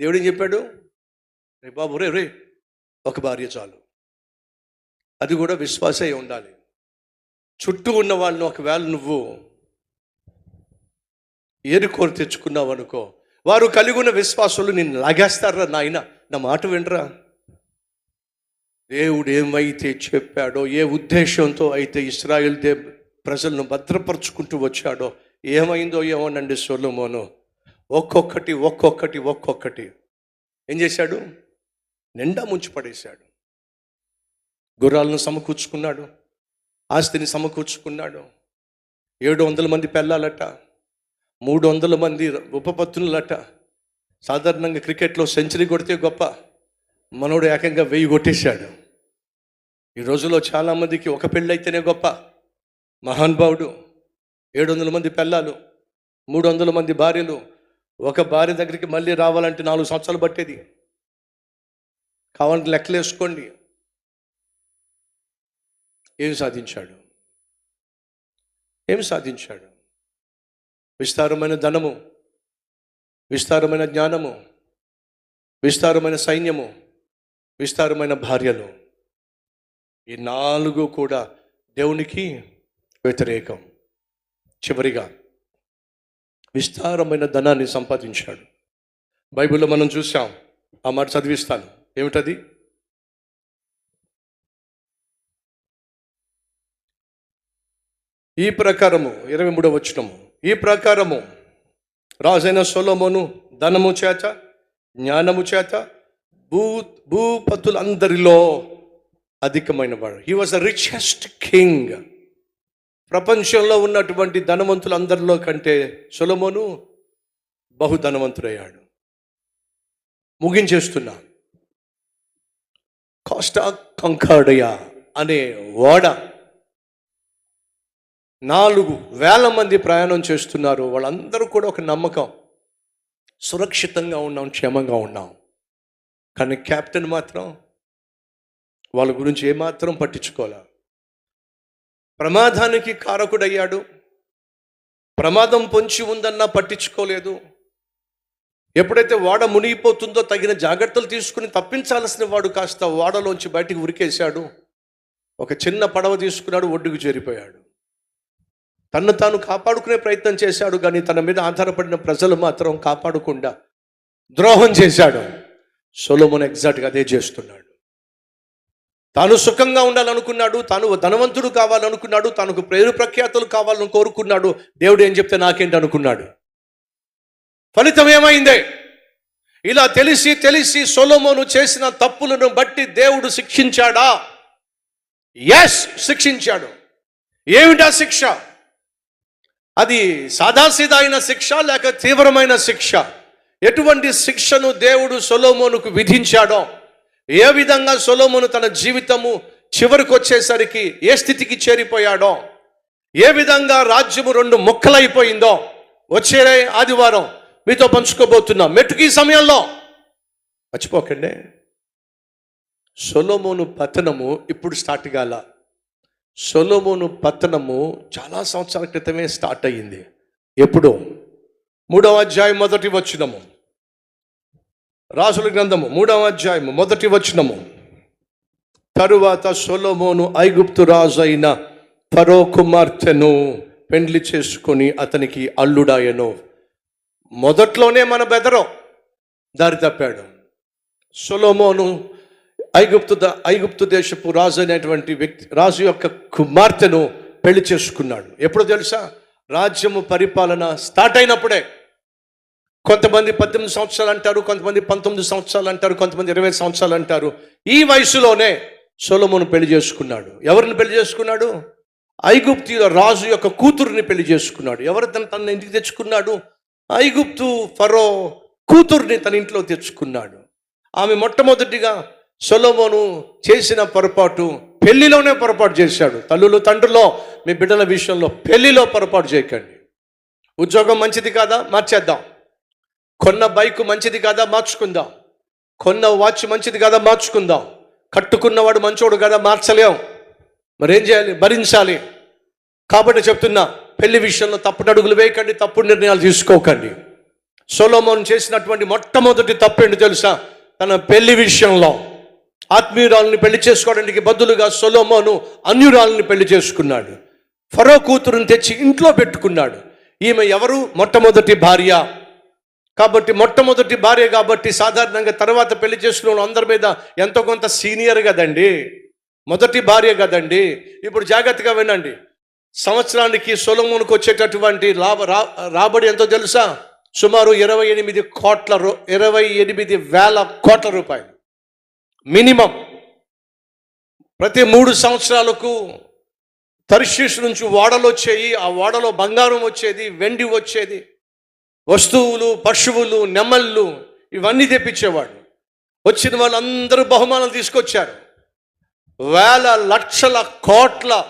దేవుడు ఏం చెప్పాడు? రే బాబు రే రే ఒక భార్య చాలు. అది కూడా విశ్వాస అయి ఉండాలి. చుట్టూ ఉన్న వాళ్ళని ఒకవేళ నువ్వు ఏరుకోరు తెచ్చుకున్నావు అనుకో వారు కలిగి ఉన్న విశ్వాసులు నిన్ను లాగేస్తారా నాయన? నా మాట వినరా? దేవుడు ఏమైతే చెప్పాడో ఏ ఉద్దేశంతో అయితే ఇస్రాయల్ దే ప్రజలను భద్రపరుచుకుంటూ వచ్చాడో ఏమైందో ఏమోనండి సొలొమోను. ఒక్కొక్కటి ఒక్కొక్కటి ఒక్కొక్కటి. ఏం చేశాడు? నిండా ముంచి పడేశాడు. గుర్రాలను సమకూర్చుకున్నాడు. ఆస్తిని సమకూర్చుకున్నాడు. ఏడు వందల మంది పెళ్ళాలట. మూడు వందల మంది ఉపపత్తులట సాధారణంగా క్రికెట్లో సెంచరీ కొడితే గొప్ప. మనోడు ఏకంగా వెయ్యి కొట్టేశాడు. ఈ రోజుల్లో చాలామందికి ఒక పెళ్ళైతేనే గొప్ప. మహానుభావుడు ఏడు వందల మంది పెళ్ళాలు మూడు వందల మంది భార్యలు ఒక భార్య దగ్గరికి మళ్ళీ రావాలంటే నాలుగు సంవత్సరాలు పట్టేది. కావాలంటే లెక్కలు వేసుకోండి. ఏం సాధించాడు? ఏం సాధించాడు? విస్తారమైన ధనము విస్తారమైన జ్ఞానము విస్తారమైన సైన్యము విస్తారమైన భార్యలు. ఈ నాలుగు కూడా దేవునికి వ్యతిరేకం. చివరిగా విస్తారమైన ధనాన్ని సంపాదించాడు. బైబిల్లో మనం చూసాం ఆ మాట చదివిస్తాను. ఏమిటది? ఈ ప్రకారము ఇరవై మూడవ వచనము. ఈ ప్రకారము రాజైన సొలోమోను ధనము చేత జ్ఞానము చేత భూ భూపతులందరిలో అధికమైన వాడు. He was the richest king ప్రపంచంలో ఉన్నటువంటి ధనవంతులందరిలో కంటే సొలొమోను బహుధనవంతుడయ్యాడు. ముగించేస్తున్నా. కాస్టా కంకాడయా అనే ఓడ నాలుగు వేల మంది ప్రయాణం చేస్తున్నారు. వాళ్ళందరూ కూడా ఒక నమ్మకం. సురక్షితంగా ఉన్నాం క్షేమంగా ఉన్నాం. కానీ కెప్టెన్ మాత్రం వాళ్ళ గురించి ఏమాత్రం పట్టించుకోలే. ప్రమాదానికి కారకుడయ్యాడు. ప్రమాదం పొంచి ఉందన్నా పట్టించుకోలేదు. ఎప్పుడైతే వాడ మునిగిపోతుందో తగిన జాగ్రత్తలు తీసుకుని తప్పించాల్సిన వాడు కాస్త వాడలోంచి బయటికి ఉరికేశాడు. ఒక చిన్న పడవ తీసుకున్నాడు ఒడ్డుకు చేరిపోయాడు. తను తాను కాపాడుకునే ప్రయత్నం చేశాడు కానీ తన మీద ఆధారపడిన ప్రజలు మాత్రం కాపాడకుండా ద్రోహం చేశాడు. సొలోమోన్ ఎగ్జాక్ట్గా అదే చేస్తున్నాడు. తాను సుఖంగా ఉండాలనుకున్నాడు తాను ధనవంతుడు కావాలనుకున్నాడు తనకు ప్రేరు ప్రఖ్యాతులు కావాలని కోరుకున్నాడు. దేవుడు ఏం చెప్తే నాకేంటి అనుకున్నాడు? ఫలితం ఏమైందే? ఇలా తెలిసి తెలిసి సొలోమోను చేసిన తప్పులను బట్టి దేవుడు శిక్షించాడా? ఎస్ శిక్షించాడు. ఏమిటా శిక్ష? అది సాదాసీదా అయిన శిక్ష లేక తీవ్రమైన శిక్ష? ఎటువంటి శిక్షను దేవుడు సొలోమోనుకు విధించాడో? ఏ విధంగా సొలోమును తన జీవితము చివరికి వచ్చేసరికి ఏ స్థితికి చేరిపోయాడో ఏ విధంగా రాజ్యము రెండు ముక్కలైపోయిందో వచ్చే ఆదివారం మీతో పంచుకోబోతున్నా. మెట్టుకి సమయంలో మర్చిపోకండి. సొలోమోను పతనము ఇప్పుడు స్టార్ట్ కాల. సొలోమోను పతనము చాలా సంవత్సరాల క్రితమే స్టార్ట్ అయ్యింది. ఎప్పుడు? మూడవ అధ్యాయం మొదటి వచ్చినము రాసుల గ్రంథము మూడవ అధ్యాయము మొదటి వచనము. తరువాత సొలోమోను ఐగుప్తు రాజు అయిన ఫరో కుమార్తెను పెండ్లి చేసుకొని అతనికి అల్లుడాయను. మొదట్లోనే మన బెదరం దారి తప్పాడు. సొలోమోను ఐగుప్తు ఐగుప్తు దేశపు రాజు అనేటువంటి వ్యక్తి రాజు యొక్క కుమార్తెను పెళ్ళి చేసుకున్నాడు. ఎప్పుడు తెలుసా? రాజ్యము పరిపాలన స్టార్ట్ అయినప్పుడే. కొంతమంది పద్దెనిమిది సంవత్సరాలు అంటారు కొంతమంది పంతొమ్మిది సంవత్సరాలు అంటారు కొంతమంది ఇరవై సంవత్సరాలు అంటారు. ఈ వయసులోనే సొలమును పెళ్ళి చేసుకున్నాడు. ఎవరిని పెళ్ళి చేసుకున్నాడు? ఐగుప్తు రాజు యొక్క కూతురుని పెళ్ళి చేసుకున్నాడు. ఎవరు తన తన ఇంటికి తెచ్చుకున్నాడు? ఐగుప్తు ఫరో కూతుర్ని తన ఇంట్లో తెచ్చుకున్నాడు. ఆమె మొట్టమొదటిగా సొలమోను చేసిన పొరపాటు పెళ్ళిలోనే పొరపాటు చేశాడు. తల్లులు తండ్రులో మీ బిడ్డల విషయంలో పెళ్ళిలో పొరపాటు చేయకండి. ఉద్యోగం మంచిది కాదా? మార్చేద్దాం. కొన్న బైక్ మంచిది కాదా మార్చుకుందాం. కొన్న వాచ్ మంచిది కాదా మార్చుకుందాం. కట్టుకున్నవాడు మంచోడు కదా మార్చలేం. మరేం చేయాలి? భరించాలి. కాబట్టి చెప్తున్నా పెళ్ళి విషయంలో తప్పుడు అడుగులు వేయకండి తప్పుడు నిర్ణయాలు తీసుకోకండి. సోలోమోన్ చేసినటువంటి మొట్టమొదటి తప్పేంటి తెలుసా? తన పెళ్ళి విషయంలో. ఆత్మీయురాలని పెళ్ళి చేసుకోవడానికి బదులుగా సొలోమోను అన్యురాలని పెళ్ళి చేసుకున్నాడు. ఫరో కూతురుని తెచ్చి ఇంట్లో పెట్టుకున్నాడు. ఈమె ఎవరు? మొట్టమొదటి భార్య. కాబట్టి మొట్టమొదటి భార్య కాబట్టి సాధారణంగా తర్వాత పెళ్ళి చేసుకున్న అందరి మీద ఎంతో కొంత సీనియర్ కదండి. మొదటి భార్య కదండి. ఇప్పుడు జాగ్రత్తగా వినండి. సంవత్సరానికి సొలమునికి వచ్చేటటువంటి లాభ రా రాబడి ఎంతో తెలుసా? సుమారు ఇరవై ఎనిమిది కోట్ల రూ ఇరవై ఎనిమిది వేల కోట్ల రూపాయలు. మినిమం. ప్రతి మూడు సంవత్సరాలకు తర్షీష్ నుంచి ఓడలు వచ్చేవి ఆ ఓడలో బంగారం వచ్చేది వెండి వచ్చేది. వస్తువులు పశువులు నెమళ్ళు ఇవన్నీ తెప్పించేవాడు. వచ్చిన వాళ్ళందరూ బహుమానాలు తీసుకొచ్చారు. వేల లక్షల కోట్ల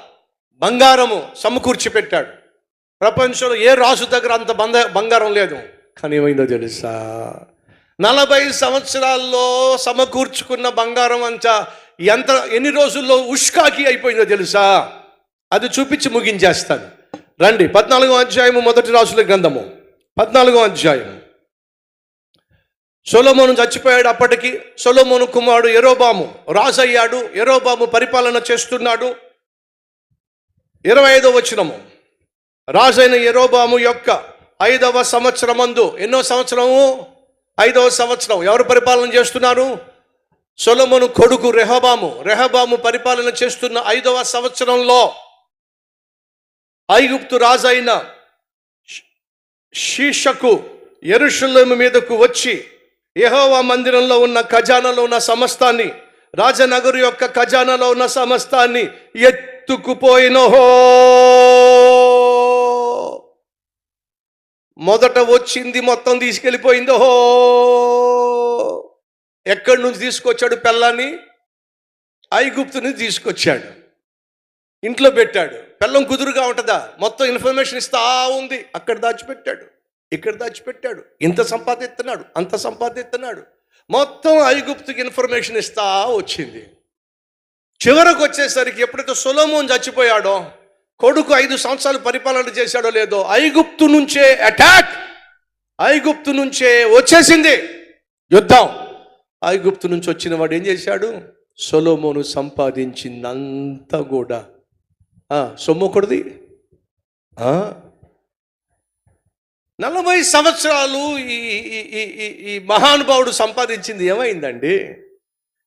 బంగారము సమకూర్చి పెట్టాడు ప్రపంచంలో ఏ రాజు దగ్గర అంత బంద బంగారం లేదు. కానీ ఏమైందో తెలుసా? నలభై సంవత్సరాల్లో సమకూర్చుకున్న బంగారం అంతా ఎంత ఎన్ని రోజుల్లో ఉష్కాకి అయిపోయిందో తెలుసా? అది చూపించి ముగించేస్తాను. రండి పద్నాలుగో అధ్యాయము మొదటి రాజుల గ్రంథము. పద్నాలుగో అధ్యాయం. సొలోమోను చచ్చిపోయాడు అప్పటికి. సొలోమోను కుమారుడు ఎరోబాము రాజయ్యాడు. ఎరోబాము పరిపాలన చేస్తున్నాడు. ఇరవై ఐదో వచనము. రాజైన ఎరోబాము యొక్క ఐదవ సంవత్సరమందు ఎన్నో సంవత్సరము? ఐదవ సంవత్సరం. ఎవరు పరిపాలన చేస్తున్నారు? సొలమును కొడుకు రెహబాము. రెహబాము పరిపాలన చేస్తున్న ఐదవ సంవత్సరంలో ఐగుప్తు రాజైన శీషకు ఎరుషులేము మీదకు వచ్చి యహోవా మందిరంలో ఉన్న ఖజానాలో ఉన్న సమస్తాన్ని రాజనగరు యొక్క ఖజానాలో ఉన్న సమస్తాన్ని ఎత్తుకుపోయినహో. మొదట వచ్చింది మొత్తం తీసుకెళ్ళిపోయిందో ఎక్కడి నుంచి తీసుకొచ్చాడు పెళ్ళాన్ని? ఐగుప్తు నుంచి తీసుకొచ్చాడు. ఇంట్లో పెట్టాడు. పెళ్ళం కుదురుగా ఉంటుందా? మొత్తం ఇన్ఫర్మేషన్ ఇస్తా ఉంది. అక్కడ దాచిపెట్టాడు. ఇక్కడ దాచిపెట్టాడు. ఇంత సంపాదిస్తున్నాడు. అంత సంపాదిస్తున్నాడు. మొత్తం ఐగుప్తుకి ఇన్ఫర్మేషన్ ఇస్తా వచ్చింది. చివరకు వచ్చేసరికి ఎప్పుడైతే సొలోమోన్ చచ్చిపోయాడో కొడుకు ఐదు సంవత్సరాలు పరిపాలన చేశాడో లేదో ఐగుప్తు నుంచే అటాక్ ఐగుప్తు నుంచే వచ్చేసింది. యుద్ధం. ఐగుప్తు నుంచి వచ్చిన వాడు ఏం చేశాడు? సొలోమోను సంపాదించిందంతా కూడా సొమ్ము సొమ్మొకడిది నలభై సంవత్సరాలు ఈ ఈ- మహానుభావుడు సంపాదించింది ఏమైందండి?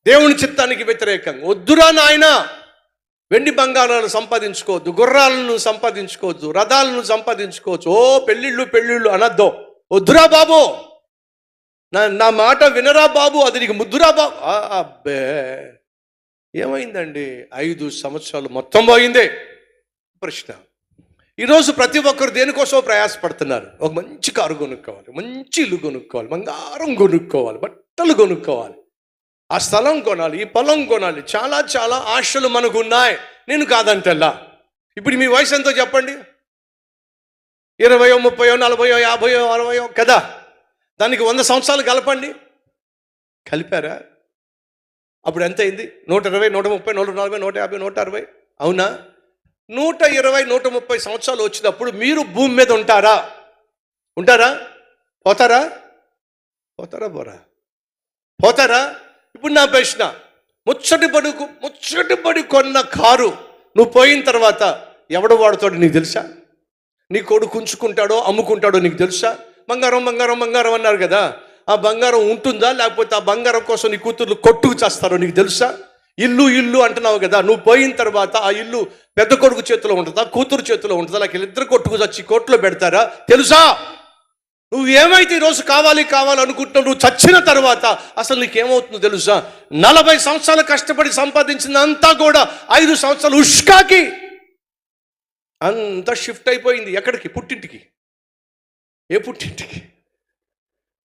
దేవుని చిత్తానికి వ్యతిరేకంగా. వద్దురా నాయన! వెండి బంగారాలు సంపాదించుకోవద్దు గుర్రాలను సంపాదించుకోవద్దు రథాలను సంపాదించుకోవచ్చు. ఓ పెళ్ళిళ్ళు పెళ్ళిళ్ళు అనద్దు వద్దురా బాబు! నా నా మాట వినరా బాబు అది నీకు ముద్దురా బాబు అబ్బే! ఏమైందండి? ఐదు సంవత్సరాలు మొత్తం పోయిందే. ప్రశ్న ఈరోజు ప్రతి ఒక్కరు దేనికోసం ప్రయాసపడుతున్నారు? ఒక మంచి కారు కొనుక్కోవాలి మంచి ఇల్లు కొనుక్కోవాలి బంగారం కొనుక్కోవాలి బట్టలు కొనుక్కోవాలి. ఆ స్థలం కొనాలి ఈ పొలం కొనాలి చాలా చాలా ఆశలు మనకు ఉన్నాయి నేను కాదంటల్లా. ఇప్పుడు మీ వయసు ఎంతో చెప్పండి. ఇరవయో ముప్పయో నలభయో యాభయో అరవయో కదా? దానికి వంద సంవత్సరాలు కలపండి. కలిపారా? అప్పుడు ఎంత అయింది నూట ఇరవై నూట ముప్పై నూట నలభై నూట యాభై నూట అరవై? అవునా? నూట ఇరవై నూట ముప్పై సంవత్సరాలు వచ్చినప్పుడు మీరు భూమి మీద ఉంటారా? ఉంటారా? పోతారా? పోతారా పోరా పోతారా? ఇప్పుడు నా ప్రశ్న. ముచ్చటి పడుకు ముచ్చటి పడి కొన్న కారు నువ్వు పోయిన తర్వాత ఎవడు వాడుతాడు నీకు తెలుసా? నీ కొడుకు ఉంచుకుంటాడో అమ్ముకుంటాడో నీకు తెలుసా? బంగారం బంగారం బంగారం అన్నారు కదా. ఆ బంగారం ఉంటుందా? లేకపోతే ఆ బంగారం కోసం నీ కూతుర్లు కొట్టుకు చేస్తారో నీకు తెలుసా? ఇల్లు ఇల్లు అంటున్నావు కదా నువ్వు పోయిన తర్వాత ఆ ఇల్లు పెద్ద కొడుకు చేతిలో ఉంటుందా కూతురు చేతిలో ఉంటుందా లేక ఇద్దరు కొట్టుకు చచ్చి కోర్టులో పెడతారా? తెలుసా? నువ్వు ఏమైతే ఈరోజు కావాలి కావాలనుకుంటున్నావు నువ్వు చచ్చిన తర్వాత అసలు నీకేమవుతుందో తెలుసా? నలభై సంవత్సరాలు కష్టపడి సంపాదించిందంతా కూడా ఐదు సంవత్సరాలు ఉష్కాకి. అంతా షిఫ్ట్ అయిపోయింది. ఎక్కడికి? పుట్టింటికి. ఏ పుట్టింటికి?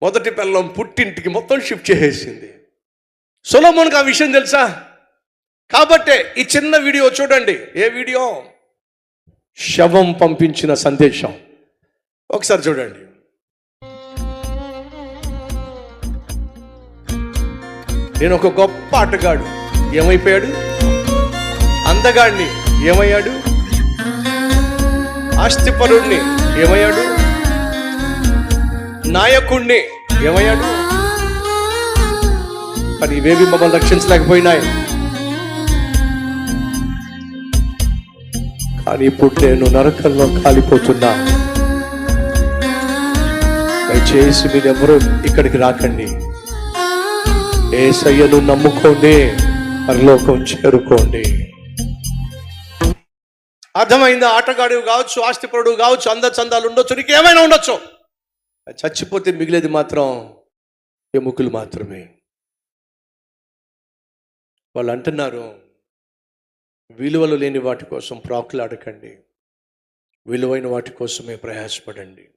మొదటి పిల్లం పుట్టింటికి మొత్తం షిఫ్ట్ చేసేసింది. సొలోమోన్కి ఆ విషయం తెలుసా? కాబట్టే ఈ చిన్న వీడియో చూడండి. ఏ వీడియో? శవం పంపించిన సందేశం. ఒకసారి చూడండి. నేను ఒక గొప్ప ఆటగాడు. ఏమైపోయాడు? అందగాడిని ఏమయ్యాడు? ఆస్తిపరుణ్ణి ఏమయ్యాడు? నాయకుణ్ణి ఏమయ్యాడు? కానీ ఇవేవి మమ్మల్ని రక్షించలేకపోయినాయి. కానీ ఇప్పుడు నేను నరకంలో కాలిపోతున్నా. దయచేసి మీరెవరూ ఇక్కడికి రాకండి. ఏ సయ్యను నమ్ముకోండి పరలోకం చేరుకోండి. అర్థమైందా? ఆటగాడు కావచ్చు ఆస్తిపరుడు కావచ్చు అంద చందాలు ఉండొచ్చు నీకు ఏమైనా ఉండొచ్చు చచ్చిపోతే మిగిలేది మాత్రం ఎముకలు మాత్రమే. వాళ్ళు అంటున్నారు విలువలు లేని వాటి కోసం ప్రాకులాడకండి. విలువైన వాటి కోసమే ప్రయాసపడండి.